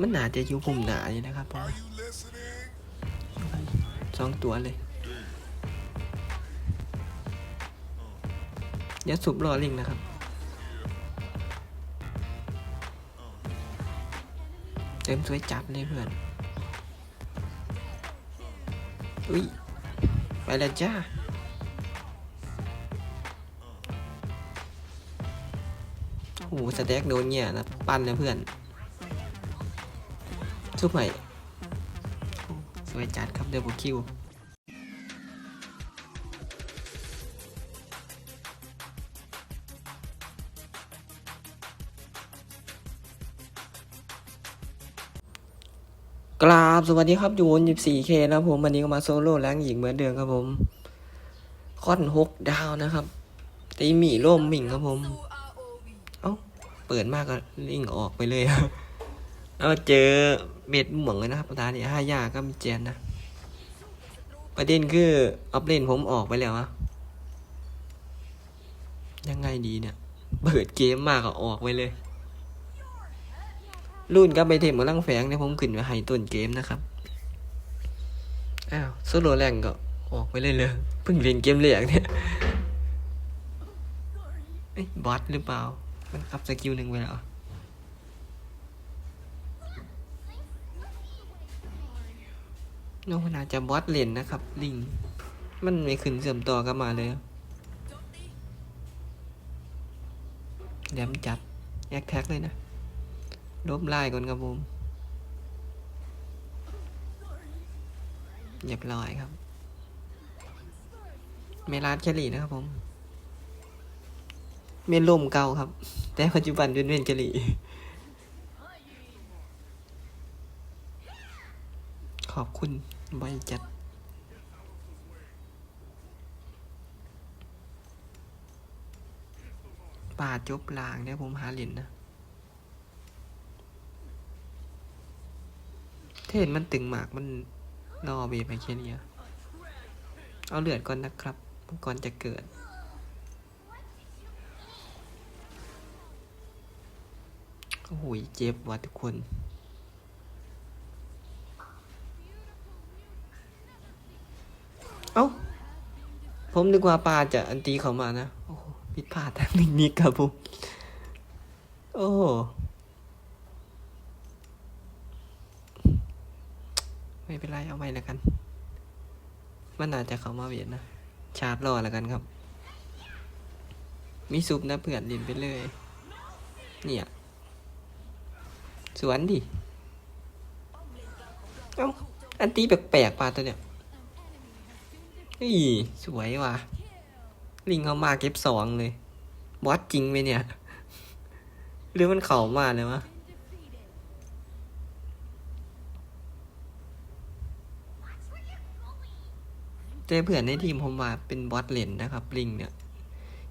มันหนาจะอยู่ปุ่มหนาอยู่นะครับสองตัวเลยอย่าสุบรอลิงนะครับเต็มสวยจัดเลยเพื่อนอุ้ยไปแล้วจ้าโอ้โหสแต็กโดนเนี่ยนะปั้นเลยเพื่อน ทุบใหม่อยสวยจัดครับเดบิวคิวกราบสวัสดีครับยูน 14K นะครับผม วันนี้ก็มาโซโล่แรงหญิงเหมือนเดิมครับผมค่อนหกดาวนะครับ ตีหมี่ร่มหมิ่งครับผม เอ้า เปิดมากก็ลิงออกไปเลยแล้ว เราเจอเม็ดหม่วงเลยนะครับตานี่ห้ายาก็มีเจนนะ ประเด็นคืออัพเลนผมออกไปแล้วอะยังไงดีเนี่ย เปิดเกมมากก็ออกไปเลยรุ่นกับไปเทมกำลังแฝงเนี่ยผมขึ้นไว้ให้ต้นเกมนะครับ อ้าวโซโลแรงก็ออกไปเลยเลยเพิ่งเล่นเกมแรกเนี่ยเอ้ยบอสหรือเปล่า มันอัพสกิลหนึ่งไปแล้ว น้องน่าจะบอสเล่นนะครับ ลิง มันไม่ขึ้นเสื่อมต่อกันมาเลยแหลมจัดแอคแท็กเลยนะลบไล่ก่อนครับผมเรียบร้อยครับ เมลาดแคลรี่นะครับผม เมนลมเก่าครับ แต่ปัจจุบันเป็นเมนแคลรี่ขอบคุณ บจัดป่าจบลางเนี่ยผมหาเหรียญนะถ้าเห็นมันตึงหมากมันรอเบไปแค่นี้อะเอาเลือดก่อนนะครับก่อนจะเกิด โอ้โหเจ็บว่ะทุกคน เอ้า ผมนึกว่าปลาจะอันตีเขามานะ โอ้ผิดพลาดทางนี้ครับผม โอ้ไม่เป็นไรเอาไว้แล้วกัน มันอาจจะเขามาเวียนนะ ชาร์จรอแล้วกันครับ มีซุปนะเพื่อนลินไปเลย เนี่ย สวนดิ เอ้า อันตีแปลกๆปลาตัวเนี่ย อีสวยว่ะ ลิงเขามาเก็บสองเลย บอสจริงไหมเนี่ย หรือมันเข่ามาเลยวะเจอเพื่อนในทีมผมมาเป็นบอสเลนนะครับ ลิงเนี่ย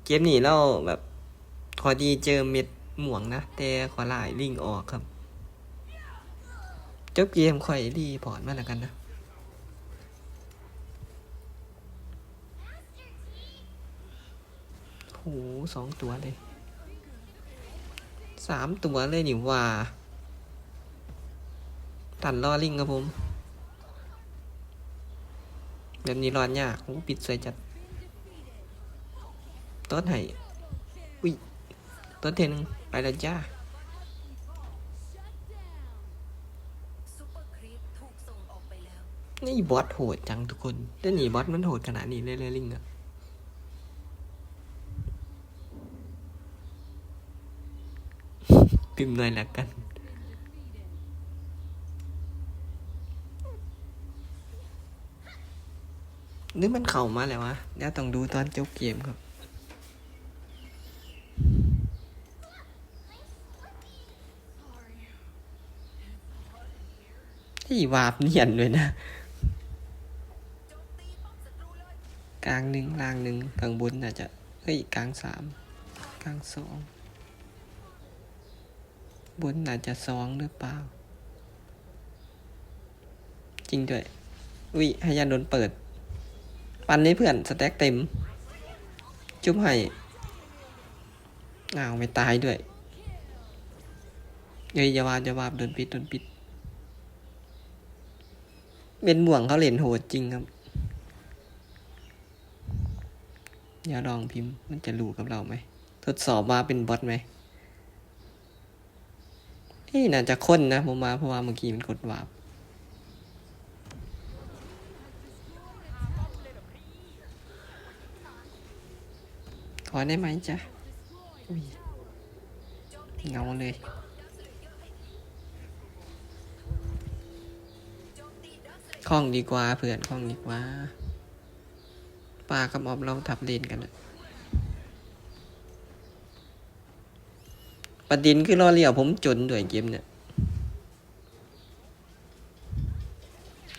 เกมนี้เราแบบขอดีเจอเม็ดหม่วงนะ แต่ขอลายลิงออกครับ จบเกมค่อยรีพอร์ตมาแล้วกันนะ โห สองตัวเลย สามตัวเลยนี่ว่า ตันลอลิงครับผม แบบนี้รอนยากโอ้ปิดสวยจัดต้นไห้อุ้ยต้นเทนึงไปแล้วจ้าออนี่บอสโหดจังทุกคนแต่หนีบอสมันโหดขนาดนี้เลยเลยลิงอะ พิมพ์หน่อยละกันหรือมันเข่ามาแล้ววะเดี๋ยวต้องดูตอนจบเกมครับที่วาบเนียนเลยนะ กลางหนึ่งล่างหนึ่งกลางบนอาจจะ เฮ้ย กลางสามกลางสอง บนอาจจะสองหรือเปล่า จริงด้วยวิให้ยาโดนเปิด ปันนี้เพื่อนสแต็กเต็ม จุ๊บให้อ้าวไม่ตายด้วยเฮ้ยอย่าวาบย่าวาบโดนปิดโดนปิด เป็นบ่วงเขาเล่นโหดจริงครับ อย่าลองพิมพ์มันจะรู้กับเราไหม ทดสอบว่าเป็นบอทไหม เอ้ยน่าจะค้นนะผมมาเพราะว่าเมื่อกี้มันกดวาบขอได้ไหมจ๊ะเงาเลยคล่องดีกว่าเพื่อนคล่องดีกว่าปลากับออบเราทับเลนกันอะ ประเด็นคือรอเลี้ยวผมจนด้วยเกมเนี่ย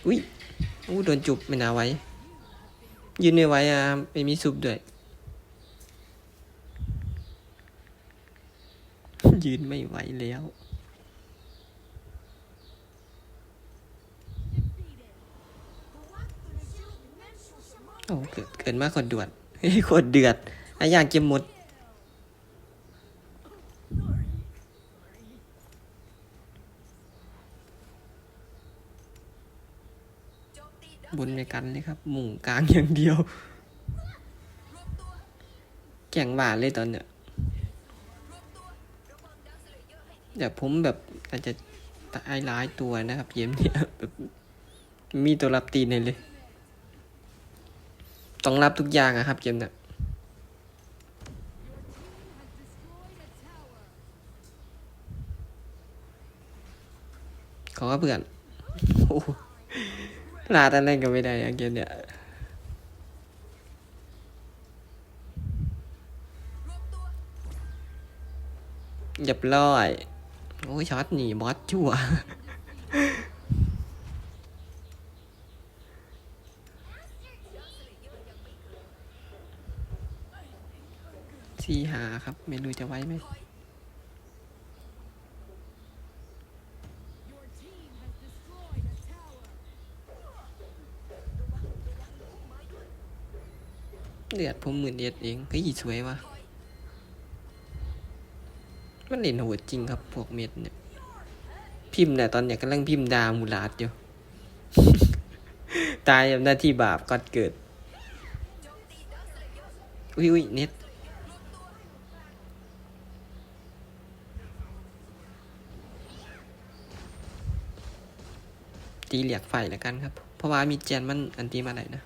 อุ้ยอู้โดนจุบไม่น่าไว้ ยืนไม่ไหว้อะไม่มีซุปด้วย ยืนไม่ไหวแล้วโอ้เกิดเกิดมากคนดือดเฮ้ยคนเดือดอะอยางเกจะหมด บนในกันเลยครับ หมุ่งกลางอย่างเดียวแก่งบาทเลยตอนเนี้ยเดี๋ยวผมแบบอาจจะตายหลายตัวนะครับเกมเนี้ยแบบมีตัวรับตีนเลย ต้องรับทุกอย่างอะครับเกมเนี้ยขอเพื่อนโอ้ ลาดอะไรก็ไม่ได้อะเกมเนี้ยเรียบร้อย โอ้ยช็อตหนีบอสชั่วสี่หาครับ ไม่รู้จะไว้ไหม เลือดผมหมื่นเอ็ดเองเฮ้ยสวยวะมันเล่นโหดจริงครับ พวกเม็ดเนี่ย พิมพ์เนี่ยตอนเนี้ยกำลังพิมพ์ดามูลาดอยู่ ตายกับหน้าที่บาปก่อนเกิด อุ้ยอุ้ยเน็ตตีเหลียกไฟแล้วกันครับ เพราะว่ามีแจนมันอันตีมาไหนนะ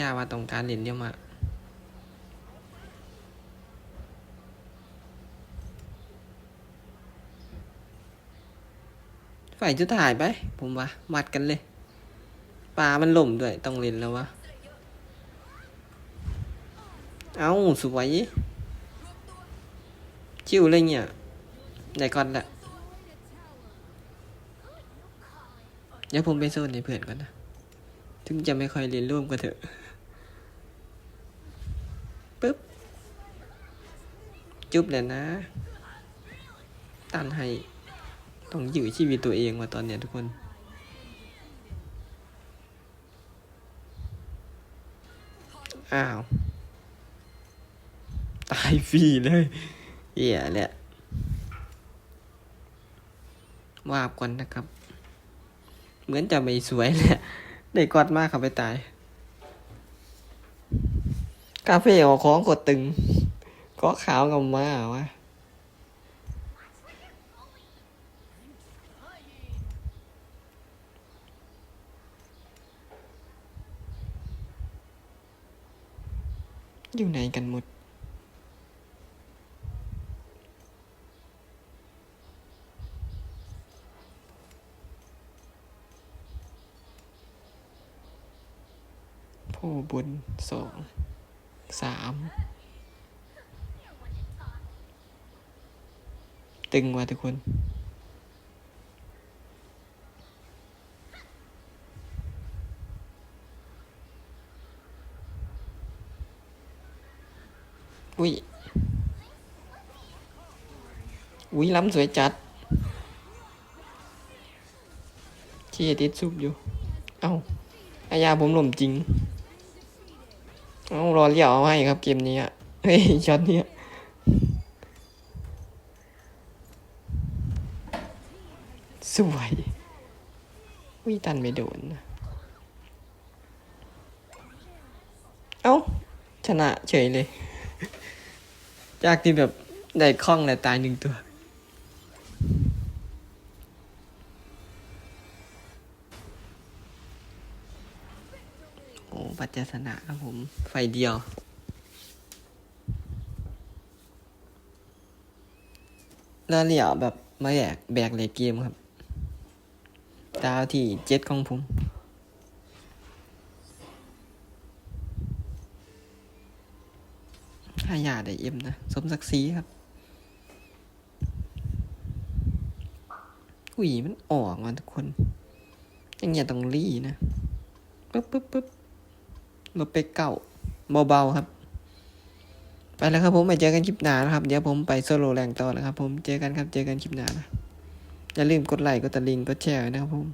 ยาว่าต้องการเล่นเดียวมาฝ่ายจุดถ่ายไป ผมว่ามัดกันเลยปลามันหล่มด้วย ต้องเล่นแล้ววะ เอาสวย ชิวเลยเนี่ยได้ก่อนแหละเดี๋ยวผมไปโซนในเพื่อนก่อนนะ ถึงจะไม่ค่อยเรียนร่วมก็เถอะปึ๊บ จุ๊บเลยนะ ตันให้ ต้องอยู่ชีวิตตัวเองว่าตอนเนี้ยทุกคนอ้าว ตายฟรีเลยเหี้ยแหละวาบก่อนนะครับ เหมือนจะไม่สวยแหละ ได้กอดมากเขาไปตาย กาเฟ่ออกของกดตึง ก็ขาวกับมาวะอยู่ไหนกันหมด ผู้บุญสองสามตึงว่ะทุกคนอุ้ย อุ้ยล้ำสวยจัดเชียติดซุปอยู่ เอ้า อายาผมหล่มจริง เอารอเลี้ยวเอาให้ครับเกมนี้อะเฮ้ยช็อตนี้สวยวิตันไม่โดนนะเอ้า ชนะเฉยเลย จากที่แบบได้คล่องแต่ตายหนึ่งตัว ปัจจสนะครับผม ไฟเดียว แล้วเหลี่ยวแบบมาแบกแบกเลยเกมครับ ดาวที่เจ็ดของผมถ้ายาได้เอ็มนะ สมศักดิ์ศรีครับหวีมันออกมาทุกคนยังอย่าต้องรีนะปึ๊บปึ๊บปึ๊บ มาไปเก่าเบาๆครับ ไปแล้วครับผมไปเจอกันคลิปหน้านะครับ เดี๋ยวผมไปโซโล่แรงต่อนะครับผมเจอกันครับเจอกันคลิปหน้านะอย่าลืมกดไลค์กดติดลิงกดแชร์นะครับผม